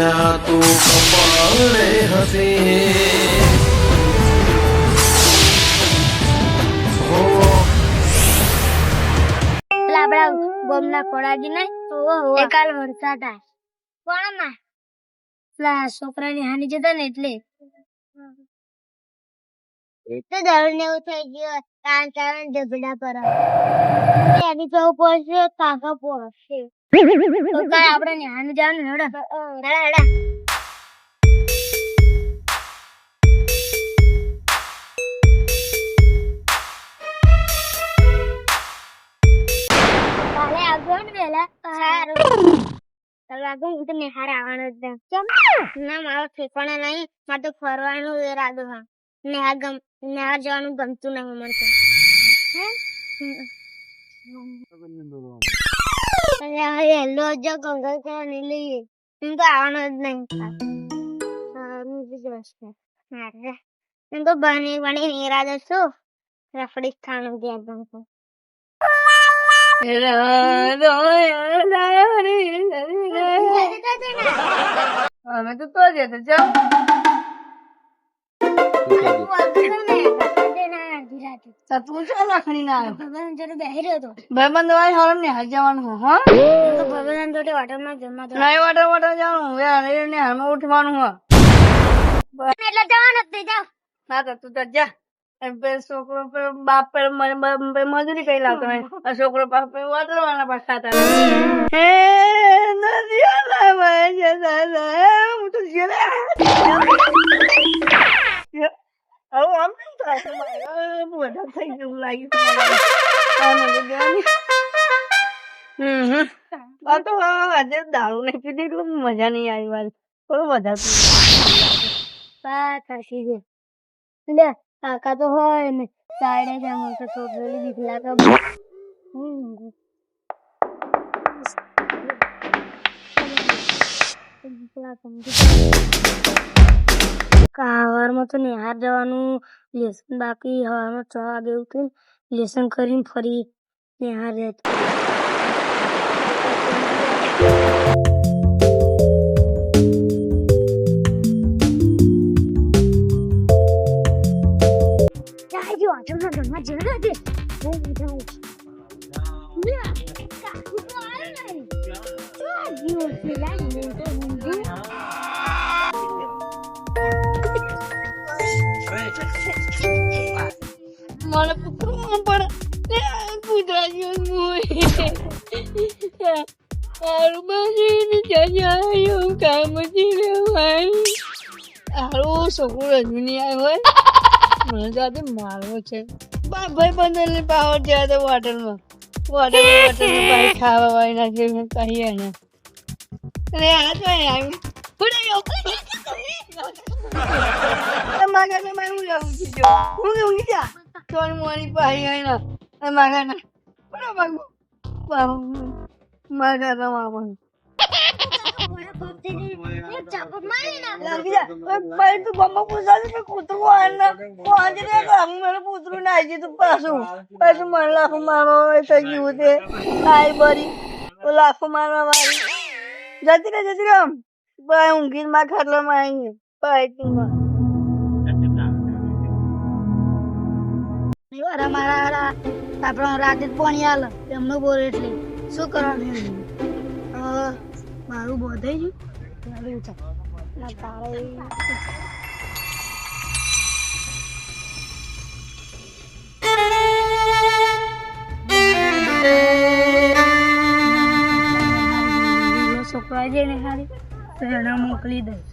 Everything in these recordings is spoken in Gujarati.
કન્યા તું કપાળે હશે હો પેલા ખોડાજી ને એ કાલ વરસાદ આય. કોણમાં પેલા છોકરાની હાની જતા ને એટલે. તો દરરોજ ને એવું થઈ ગયું કારણ કારણ ઝઘડા પર એની તો પહોંચ્યો કાકા પહોંચશે તો કાલ આપણે ન્યાને જવાનું હેડા. હેડા હેડા. કાલે આવજો ને વહેલા. સારું. કાલે હું તો નિહાર આવવાનો જ કેમ? ના મારો ઠેકાણા નહીં મારે તો ફરવાનું ઈરાદો હા નિહાર ગમ નિહાર જવાનું ગમતું નહીં મને તો. હે? અરે જો ગંગલ કે નહીં લઈએ. હું તો આવવાનો જ નહીં. જશે હું તો બની બની નીરા છું રફડી સ્થાન ગયા છું અમે તો તો જતો જાઓ. તો તું ચા લાખણી ના આવ્યો ભાઈબંધ વાળી હરમ ને હાલ જવાનું હો હા? નહીં વાટર વાટર જવાનું હવે અરે ને હાલમાં ઉઠવાનું હો. ના તો તું તો જા. છોકરો બાપ પે મ- મ- પે મજૂરી કઈ લાવતો હોય. છોકરો બાપ પે વાટરવાના પાછા ખાતા હે નથી હું તો જેલે બધા થઈ ગયું લાગ્યું છે. હમ. આ તો આજે દારૂ નહીં પીધી એટલે મજા નહીં આવી મારી થોડું વધારે પીધું. લે કાકા તો હોય ને સાઈડે જ આમ તો લાગે હમ. કાવારમાં તો નિહાર જવાનું, લેસન બાકી હવામાં છ વાગે ઉઠીને લેસન કરીને ફરી નિહાર જાય. ઘરમાં જરા દે બહુ પણ જેવું હારું બાજુને જજાયો કામ જ રહેવાનું હારું છોકરો રજની આવ્યો હોય મને તો આજે મારવો છે ભાઈ બંધ પાવર જાય તો હોટલમાં હોટલ હોટલમાં ભાઈ ખાવા વાળી નાખી કહીએ ને અને આ તો આવી ઉડી ગયો માગા ને મારું જવું છે ઊંઘી ઊંઘી જા તોય મોરી પાહી હોય ને એ માગા બરો બાગુ માગા તું કે કૂતરું નાઈ જીતું પાછું પાછું મને લાખો મારવા થઈ ગયું તે આઈ બરી તો લાખો મારવા મારી જતી રે જતી રે ઊંઘી માં ખાટલામાં આવી ભાઈ તું માં મારા મારા હારા આપણો રાતે પાણી આલે એમનો બોર એટલે શું કરવાનું મારું બોધાઈ ગયું? તારે છોકરા જઈને ને ખાલી તો એને મોકલી દઈશ.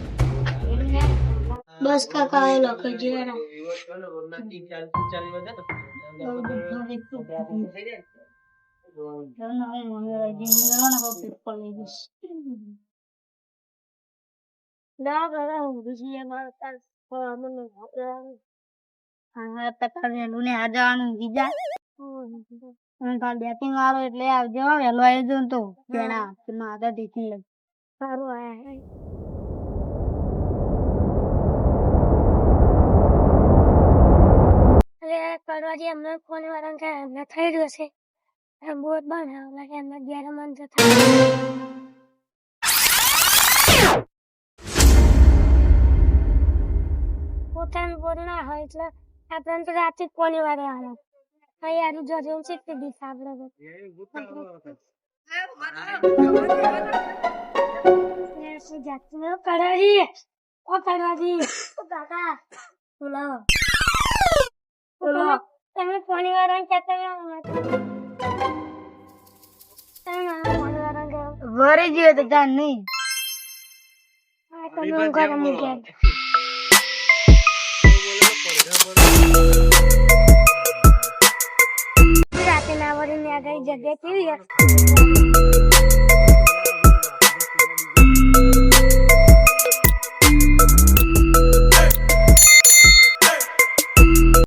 બસ કાકા એ લોકો અને બેટિંગ વાળો એટલે આવજો વહેલો આવી તો પેણા માતા ટીચિંગ સારું આયા અરે કરવાજી એમને ફોન વાળા કે એમને થઈ ગયો છે એમ બોટ બનાવ લાગે, એમને ઘેર મન જતા પોતાનું બોલ ના હોય એટલે આપણે તો રાતે જ કોની વારે આવે હા યાર જો જેવું છે તે દિવસ આપણે કરાજી ઓ કરાજી ઓ કાકા! બોલાવો. બોલો તમે ફોની વાળા કહેતા તમે વરે જીવે તો જાણ નહીં. તમે ઘરે મૂકી રાતે ના વળી ને આગળ જગ્યા કેવી